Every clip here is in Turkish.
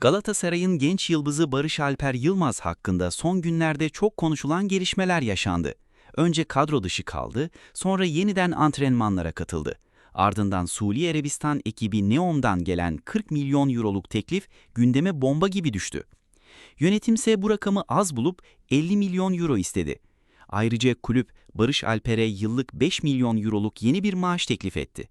Galatasaray'ın genç yıldızı Barış Alper Yılmaz hakkında son günlerde çok konuşulan gelişmeler yaşandı. Önce kadro dışı kaldı, sonra yeniden antrenmanlara katıldı. Ardından Suudi Arabistan ekibi Neom'dan gelen 40 milyon euroluk teklif gündeme bomba gibi düştü. Yönetimse bu rakamı az bulup 50 milyon euro istedi. Ayrıca kulüp Barış Alper'e yıllık 5 milyon euroluk yeni bir maaş teklif etti.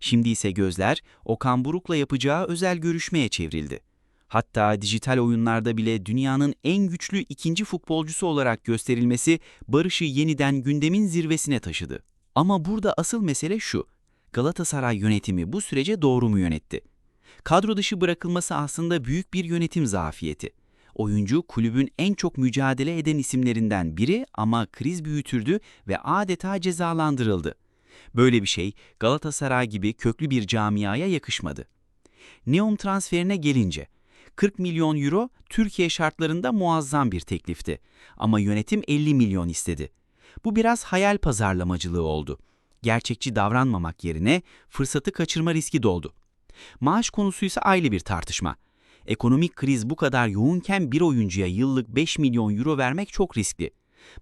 Şimdi ise gözler Okan Buruk'la yapacağı özel görüşmeye çevrildi. Hatta dijital oyunlarda bile dünyanın en güçlü ikinci futbolcusu olarak gösterilmesi Barış'ı yeniden gündemin zirvesine taşıdı. Ama burada asıl mesele şu, Galatasaray yönetimi bu sürece doğru mu yönetti? Kadro dışı bırakılması aslında büyük bir yönetim zafiyeti. Oyuncu kulübün en çok mücadele eden isimlerinden biri ama kriz büyütürdü ve adeta cezalandırıldı. Böyle bir şey Galatasaray gibi köklü bir camiaya yakışmadı. Neom transferine gelince, 40 milyon euro Türkiye şartlarında muazzam bir teklifti. Ama yönetim 50 milyon istedi. Bu biraz hayal pazarlamacılığı oldu. Gerçekçi davranmamak yerine fırsatı kaçırma riski doğdu. Maaş konusu ise ayrı bir tartışma. Ekonomik kriz bu kadar yoğunken bir oyuncuya yıllık 5 milyon euro vermek çok riskli.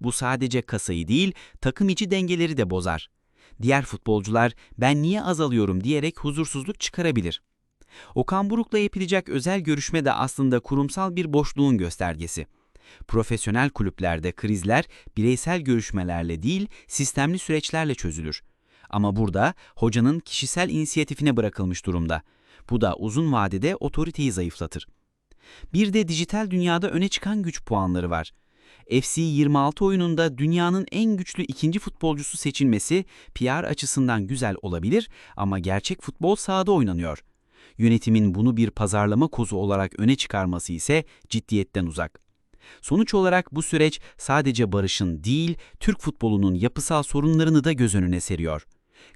Bu sadece kasayı değil, takım içi dengeleri de bozar. Diğer futbolcular ben niye azalıyorum diyerek huzursuzluk çıkarabilir. Okan Buruk'la yapılacak özel görüşme de aslında kurumsal bir boşluğun göstergesi. Profesyonel kulüplerde krizler bireysel görüşmelerle değil, sistemli süreçlerle çözülür. Ama burada hocanın kişisel inisiyatifine bırakılmış durumda. Bu da uzun vadede otoriteyi zayıflatır. Bir de dijital dünyada öne çıkan güç puanları var. FC 26 oyununda dünyanın en güçlü ikinci futbolcusu seçilmesi PR açısından güzel olabilir ama gerçek futbol sahada oynanıyor. Yönetimin bunu bir pazarlama kozu olarak öne çıkarması ise ciddiyetten uzak. Sonuç olarak bu süreç sadece barışın değil, Türk futbolunun yapısal sorunlarını da göz önüne seriyor.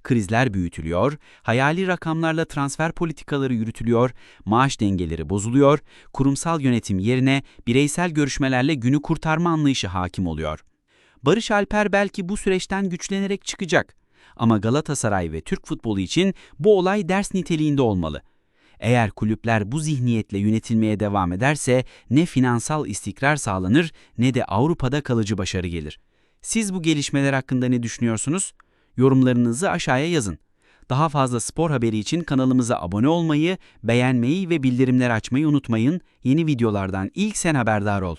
Krizler büyütülüyor, hayali rakamlarla transfer politikaları yürütülüyor, maaş dengeleri bozuluyor, kurumsal yönetim yerine bireysel görüşmelerle günü kurtarma anlayışı hakim oluyor. Barış Alper belki bu süreçten güçlenerek çıkacak. Ama Galatasaray ve Türk futbolu için bu olay ders niteliğinde olmalı. Eğer kulüpler bu zihniyetle yönetilmeye devam ederse ne finansal istikrar sağlanır ne de Avrupa'da kalıcı başarı gelir. Siz bu gelişmeler hakkında ne düşünüyorsunuz? Yorumlarınızı aşağıya yazın. Daha fazla spor haberi için kanalımıza abone olmayı, beğenmeyi ve bildirimleri açmayı unutmayın. Yeni videolardan ilk sen haberdar ol.